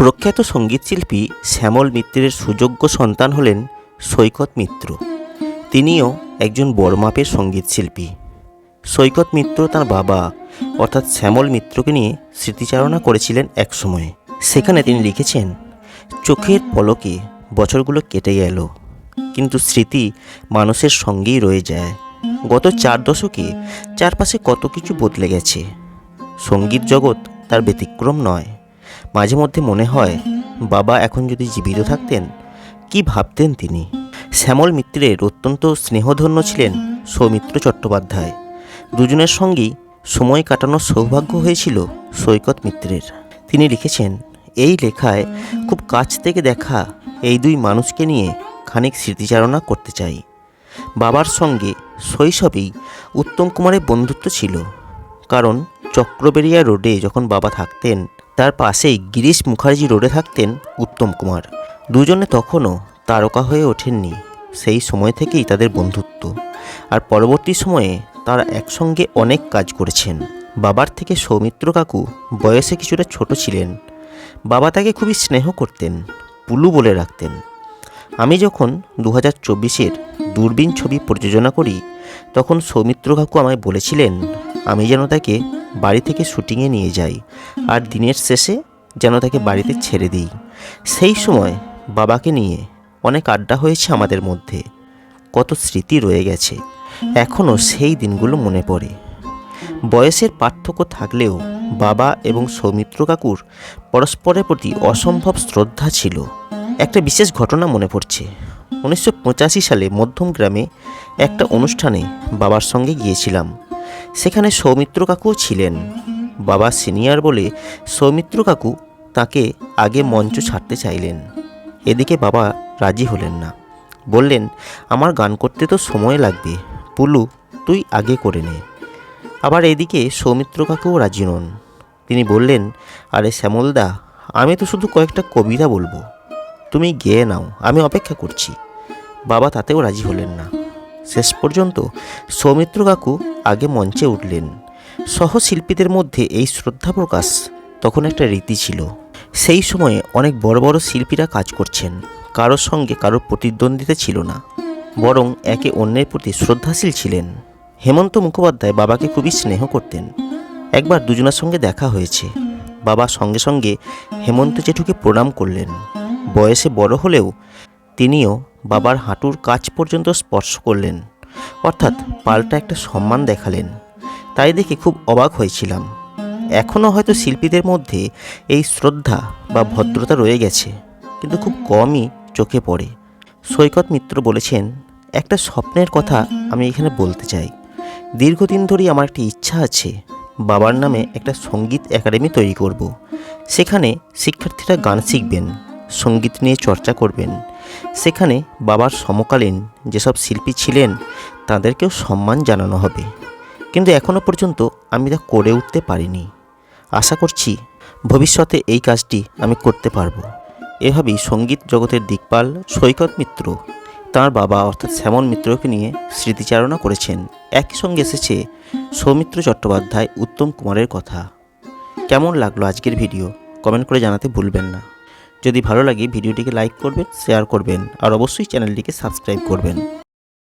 প্রখ্যাত সঙ্গীতশিল্পী শ্যামল মিত্রের সুযোগ্য সন্তান হলেন সৈকত মিত্র। তিনিও একজন বড় মাপের সঙ্গীতশিল্পী। সৈকত মিত্র তার বাবা, অর্থাৎ শ্যামল মিত্রকে নিয়ে স্মৃতিচারণা করেছিলেন একসময়ে। সেখানে তিনি লিখেছেন, চোখের পলকে বছরগুলো কেটে গেল, কিন্তু স্মৃতি মানুষের সঙ্গেই রয়ে যায়। গত চার দশকে চারপাশে কত কিছু বদলে গেছে। সংগীত জগৎ তার ব্যতিক্রম নয়। মাঝে মধ্যে মনে হয়, বাবা এখন যদি জীবিত থাকতেন, কি ভাবতেন তিনি? শ্যামল মিত্রের অত্যন্ত স্নেহধন্য ছিলেন সৌমিত্র চট্টোপাধ্যায়। দুজনের সঙ্গেই সময় কাটানোর সৌভাগ্য হয়েছিল সৈকত মিত্রের। তিনি লিখেছেন, এই লেখায় খুব কাছ থেকে দেখা এই দুই মানুষকে নিয়ে খানিক স্মৃতিচারণা করতে চাই। বাবার সঙ্গে শৈশবেই উত্তম কুমারের বন্ধুত্ব ছিল। কারণ চক্রবেরিয়া রোডে যখন বাবা থাকতেন তার পাশেই গিরিশ মুখার্জি রোডে থাকতেন উত্তম কুমার। দুজনে তখনও তারকা হয়ে ওঠেননি, সেই সময় থেকেই তাদের বন্ধুত্ব। আর পরবর্তী সময়ে তারা একসঙ্গে অনেক কাজ করেছেন। বাবার থেকে সৌমিত্র কাকু বয়সে কিছুটা ছোট ছিলেন। বাবা তাকে খুবই স্নেহ করতেন, পুলু বলে রাখতেন। আমি যখন দু হাজার চব্বিশের দূরবীন ছবি প্রযোজনা করি, তখন সৌমিত্র কাকু আমায় বলেছিলেন, আমি যেন তাকে বাড়ি থেকে শুটিংয়ে নিয়ে যাই আর দিনের শেষে যেন তাকে বাড়িতে ছেড়ে দিই। সেই সময় বাবাকে নিয়ে অনেক আড্ডা হয়েছে আমাদের মধ্যে। কত স্মৃতি রয়ে গেছে। এখনও সেই দিনগুলো মনে পড়ে। বয়সের পার্থক্য থাকলেও বাবা এবং সৌমিত্র কাকুর পরস্পরের প্রতি অসম্ভব শ্রদ্ধা ছিল। একটা বিশেষ ঘটনা মনে পড়ছে। উনিশশো পঁচাশি সালে মধ্যম গ্রামে একটা অনুষ্ঠানে বাবার সঙ্গে গিয়েছিলাম। সেখানে সৌমিত্র কাকুও ছিলেন। বাবা সিনিয়র বলে সৌমিত্র কাকু তাকে আগে মঞ্চ ছাড়তে চাইলেন। এদিকে বাবা রাজি হলেন না। বললেন, আমার গান করতে তো সময় লাগবে। পুলু, তুই আগে করে নে। আবার এদিকে সৌমিত্র কাকুও রাজি নন। তিনি বললেন, আরে শ্যামলদা, আমি তো শুধু কয়েকটা কবিতা বলব। তুমি গেয়ে নাও, আমি অপেক্ষা করছি। বাবা তাতেও রাজি হলেন না। শেষ পর্যন্ত সৌমিত্র কাকু আগে মঞ্চে উঠলেন। সহশিল্পীদের মধ্যে এই শ্রদ্ধা প্রকাশ তখন একটা রীতি ছিল। সেই সময়ে অনেক বড় বড় শিল্পীরা কাজ করছেন, কারোর সঙ্গে কারোর প্রতিদ্বন্দ্বিতা ছিল না, বরং একে অন্যের প্রতি শ্রদ্ধাশীল ছিলেন। হেমন্ত মুখোপাধ্যায় বাবাকে খুবই স্নেহ করতেন। একবার দুজনের সঙ্গে দেখা হয়েছে। বাবা সঙ্গে সঙ্গে হেমন্ত জেঠুকে প্রণাম করলেন। বয়সে বড় হলেও তিনিও বাবার হাঁটুর কাছ পর্যন্ত স্পর্শ করলেন। অর্থাৎ পাল্টা একটা সম্মান দেখালেন। তাই দেখে খুব অবাক হয়েছিলাম। এখনও হয়তো শিল্পীদের মধ্যে এই শ্রদ্ধা বা ভদ্রতা রয়ে গেছে, কিন্তু খুব কমই চোখে পড়ে। সৈকত মিত্র বলেছেন, একটা স্বপ্নের কথা আমি এখানে বলতে চাই। দীর্ঘদিন ধরেই আমার একটি ইচ্ছা আছে, বাবার নামে একটা সংগীত একাডেমি তৈরি করব। সেখানে শিক্ষার্থীরা গান শিখবেন, সংগীত নিয়ে চর্চা করবেন। সেখানে বাবার সমকালীন যেসব শিল্পী ছিলেন, তাদেরকেও সম্মান জানানো হবে। কিন্তু এখনও পর্যন্ত আমি তা করে উঠতে পারিনি। আশা করছি ভবিষ্যতে এই কাজটি আমি করতে পারব। এভাবেই সংগীত জগতের দিকপাল সৈকত মিত্র, তাঁর বাবা অর্থাৎ শ্যামল মিত্রকে নিয়ে স্মৃতিচারণা করেছেন। একই সঙ্গে এসেছে সৌমিত্র চট্টোপাধ্যায় উত্তম কুমারের কথা। কেমন লাগল আজকের ভিডিও? কমেন্ট করে জানাতে ভুলবেন না। যদি ভালো লাগে ভিডিওটিকে লাইক করবেন শেয়ার করবেন আর অবশ্যই চ্যানেলটিকে সাবস্ক্রাইব করবেন।